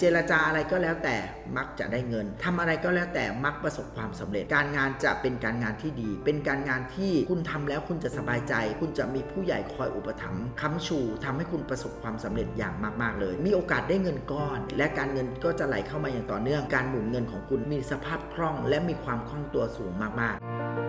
เจรจาอะไรก็แล้วแต่มักจะได้เงินทำอะไรก็แล้วแต่มักประสบความสำเร็จ การงานจะเป็นการงานที่ดี เป็นการงานที่คุณทำแล้วคุณจะสบายใจ คุณจะมีผู้ใหญ่คอยอุปถัมภ์ค้ำชูทำให้คุณประสบความสำเร็จอย่างมาก ๆ เลย มีโอกาสได้เงินก้อน และการเงินก็จะไหลเข้ามาอย่างต่อเนื่อง การหมุนเงินของคุณมีสภาพคล่อง และมีความคล่องตัวสูงมาก ๆ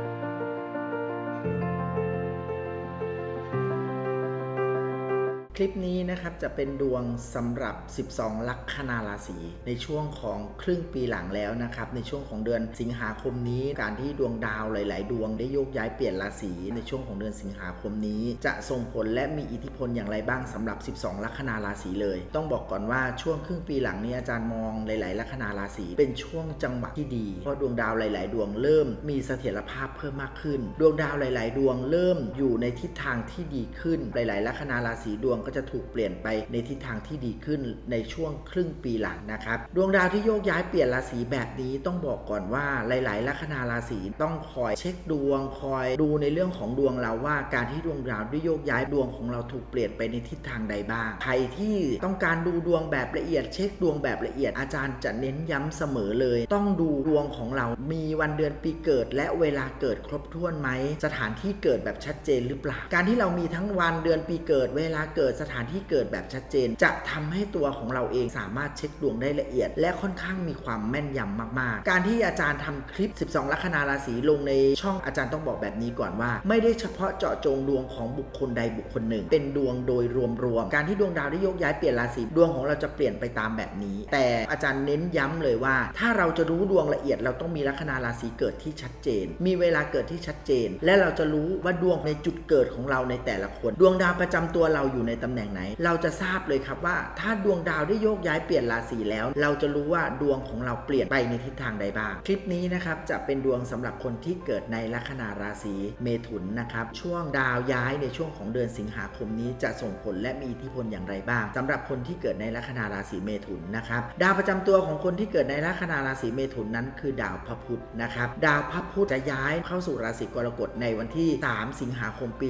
คลิปนี้นะครับจะเป็นดวงสำหรับ 12 ลัคนาราศีในช่วงของครึ่งปีหลังแล้วนะครับ ในช่วงของเดือนสิงหาคมนี้ การที่ดวงดาวหลาย ๆ ดวงได้โยกย้ายเปลี่ยนราศีในช่วงของเดือนสิงหาคมนี้ จะส่งผลและมีอิทธิพลอย่างไรบ้างสำหรับ 12 ลัคนาราศีเลย ต้องบอกก่อนว่าช่วงครึ่งปีหลังนี้อาจารย์มองหลาย ๆ ลัคนาราศีเป็นช่วงจังหวะที่ดี เพราะดวงดาวหลาย ๆ ดวงเริ่มมีเสถียรภาพเพิ่มมากขึ้น ดวงดาวหลาย ๆ ดวงเริ่มอยู่ในทิศทางที่ดีขึ้นหลาย ๆ ลัคนาราศีดวงก็จะถูกเปลี่ยนไปในทิศทางที่ดีขึ้นในช่วงครึ่งปีหลังนะครับดวงดาวที่โยกย้ายเปลี่ยนราศีแบบนี้ต้องบอกก่อนว่าหลาย ๆ ลัคนาราศีต้องคอยเช็คดวงคอยดูในเรื่องของดวงเราว่าการที่ดวงดาวได้โยกย้ายดวงของเราถูกเปลี่ยนไปในทิศทางใดบ้างใครที่ต้องการดูดวงแบบละเอียด เช็คดวงแบบละเอียดอาจารย์จะเน้นย้ำเสมอเลย ต้องดูดวงของเรามีวันเดือนปีเกิด และเวลาเกิดครบถ้วนไหมสถานที่เกิดแบบชัดเจนหรือเปล่า การที่เรามีทั้งวันเดือนปีเกิด เวลาเกิดสถานที่เกิดแบบชัดเจน จะทำให้ตัวของเราเองสามารถเช็คดวงได้ละเอียด และค่อนข้างมีความแม่นยำมาก ๆ การที่อาจารย์ทำคลิป 12 ลัคนาราศีลงในช่องอาจารย์ต้องบอกแบบนี้ก่อนว่า ไม่ได้เฉพาะเจาะจงดวงของบุคคลใดบุคคลหนึ่ง เป็นดวงโดยรวมๆการที่ดวงดาวได้โยกย้ายเปลี่ยนราศีดวงของเราจะเปลี่ยนไปตามแบบนี้ แต่อาจารย์เน้นย้ำเลยว่า ถ้าเราจะรู้ดวงละเอียด เราต้องมีลัคนาราศีเกิดที่ชัดเจน มีเวลาเกิดที่ชัดเจน และเราจะรู้ว่าดวงในจุดเกิดของเราในแต่ละคน ดวงดาวประจำตัวเราอยู่ในตำแหน่งไหน เราจะทราบเลยครับว่า ถ้าดวงดาวได้โยกย้ายเปลี่ยนราศีแล้ว เราจะรู้ว่าดวงของเราเปลี่ยนไปในทิศทางใดบ้าง คลิปนี้นะครับจะเป็นดวงสำหรับคนที่เกิดในลัคนาราศีเมถุนนะครับช่วงดาวย้ายในช่วงของเดือนสิงหาคมนี้จะส่งผลและมีอิทธิพลอย่างไรบ้างสำหรับคนที่เกิดในลัคนาราศีเมถุนนะครับดาวประจำตัวของคนที่เกิดในลัคนาราศีเมถุนนั้น คือดาวพระพุธนะครับดาวพระพุธจะย้ายเข้าสู่ราศีกรกฎในวันที่ 3 สิงหาคมปี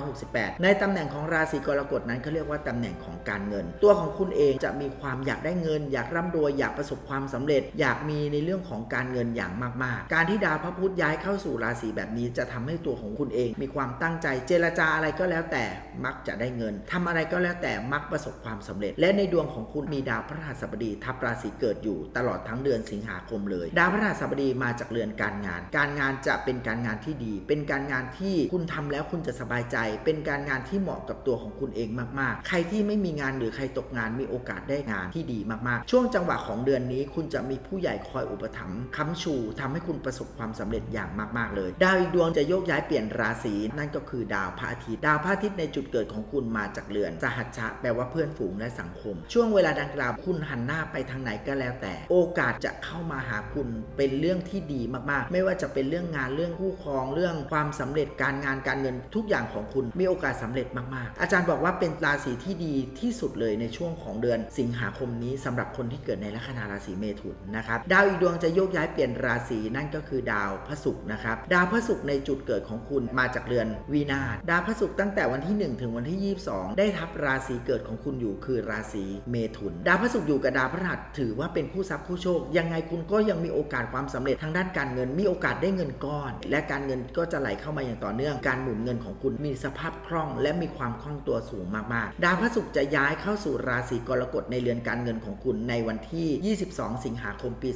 2568 ในตำแหน่งของราศีกรกฎนั้นเขาเรียกว่าตำแหน่งของการเงิน ตัวของคุณเองจะมีความอยากได้เงิน อยากร่ำรวยอยากประสบความสำเร็จ อยากมีในเรื่องของการเงินอย่างมาก ๆ การที่ดาวพระพุธย้ายเข้าสู่ราศีแบบนี้จะทำให้ตัวของคุณเอง มีความตั้งใจเจรจาอะไรก็แล้วแต่มักจะได้เงินทำอะไรก็แล้วแต่มักประสบความสำเร็จ และในดวงของคุณมีดาวพระหัสบดีทับราศีเกิดอยู่ตลอดทั้งเดือนสิงหาคมเลย ดาวพระหัสบดีมาจากเรือนการงาน การงานจะเป็นการงานที่ดี เป็นการงานที่คุณทำแล้วคุณจะสบายใจ เป็นการงานที่เหมาะกับตัวของคุณเองมากๆ ใครที่ไม่มีงานหรือใครตกงานมีโอกาสได้งานที่ดีมากๆ ช่วงจังหวะของเดือนนี้ คุณจะมีผู้ใหญ่คอยอุปถัมภ์ค้ำชูทำให้คุณประสบความสำเร็จอย่างมากๆ เลย ดาวอีกดวงจะโยกย้ายเปลี่ยนราศีนั่นก็คือดาวพระอาทิตย์ดาวพระอาทิตย์ในจุดเกิดของคุณมาจากเรือนสหัชชะแปลว่าเพื่อนฝูงและสังคม ช่วงเวลาดังกล่าวคุณหันหน้าไปทางไหนก็แล้วแต่ โอกาสจะเข้ามาหาคุณเป็นเรื่องที่ดีมากๆ ไม่ว่าจะเป็นเรื่องงานเรื่องคู่ครองเรื่องความสำเร็จการงานการเงินทุกอย่างของคุณมีโอกาสสำเร็จมากๆ อาจารย์บอกว่าเป็นราศีที่ดีที่สุดเลยในช่วงของเดือนสิงหาคมนี้สำหรับคนที่เกิดในลัคนาราศีเมถุนนะครับดาวอีกดวงจะโยกย้ายเปลี่ยนราศีนั่นก็คือดาวพระศุกร์นะครับดาวพระศุกร์ในจุดเกิดของคุณมาจากเรือนวีนาดาวพระศุกร์ตั้งแต่วันที่ 1 ถึงวันที่ 22 ได้ทับราศีเกิดของคุณอยู่คือราศีเมถุน ดาวพระศุกร์อยู่กับดาวพฤหัสถือว่าเป็นคู่ทรัพย์คู่โชค ยังไงคุณก็ยังมีโอกาสความสำเร็จทางด้านการเงิน มีโอกาสได้เงินก้อน และการเงินก็จะไหลเข้ามาอย่างต่อเนื่อง การหมุนเงินของคุณมีสภาพคล่อง และมีความคล่องตัวสูงมากๆ ดาวพระศุกร์จะย้ายเข้าสู่ราศีกรกฎในเรือนการเงินของคุณในวันที่ 22 สิงหาคมปี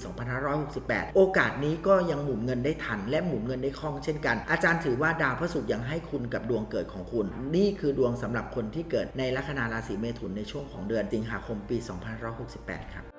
2568 โอกาสนี้ก็ยังหมุนเงินได้ทัน และหมุนเงินได้คล่องเช่นกัน อาจารย์ถือว่าดาวพระศุกร์ยังให้คุณกับดวงเกิดของคุณ นี่คือดวงสำหรับคนที่เกิดในลัคนาราศีเมถุนในช่วงของเดือนสิงหาคมปี 2568 ครับ